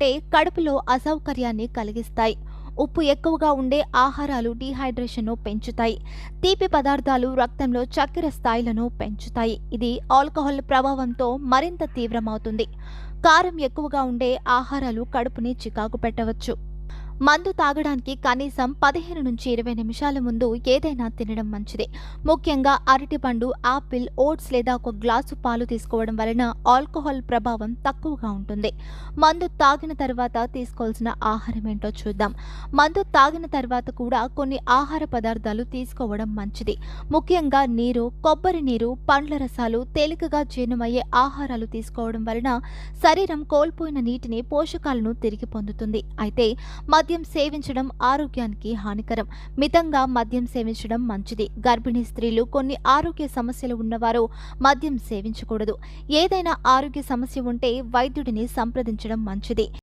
ఉంటే కడుపులో అసౌకర్యాన్ని కలిగిస్తాయి. ఉప్పు ఎక్కువగా ఉండే ఆహారాలు డీహైడ్రేషన్ను పెంచుతాయి. తీపి పదార్థాలు రక్తంలో చక్కెర స్థాయిలను పెంచుతాయి. ఇది ఆల్కహాల్ ప్రభావంతో మరింత తీవ్రమవుతుంది. కారం ఎక్కువగా ఉండే ఆహారాలు కడుపుని చికాకు పెట్టవచ్చు. మందు తాగడానికి కనీసం పదిహేను నుంచి ఇరవై నిమిషాల ముందు ఏదైనా తినడం మంచిది. ముఖ్యంగా అరటిపండు ఆపిల్ ఓట్స్ లేదా ఒక గ్లాసు పాలు తీసుకోవడం వలన ఆల్కహాల్ ప్రభావం తక్కువగా ఉంటుంది. మందు తాగిన తర్వాత తీసుకోవాల్సిన ఆహారం ఏంటో చూద్దాం. మందు తాగిన తర్వాత కూడా కొన్ని ఆహార పదార్థాలు తీసుకోవడం మంచిది. ముఖ్యంగా నీరు కొబ్బరి నీరు పండ్ల రసాలు తేలికగా జీర్ణమయ్యే ఆహారాలు తీసుకోవడం వలన శరీరం కోల్పోయిన నీటిని పోషకాలను తిరిగి పొందుతుంది. అయితే మద్యం సేవించడం ఆరోగ్యానికి హానికరం. మితంగా మద్యం సేవించడం మంచిది. గర్భిణీ స్త్రీలు కొన్ని ఆరోగ్య సమస్యలు ఉన్నవారు మద్యం సేవించకూడదు. ఏదైనా ఆరోగ్య సమస్య ఉంటే వైద్యుడిని సంప్రదించడం మంచిది.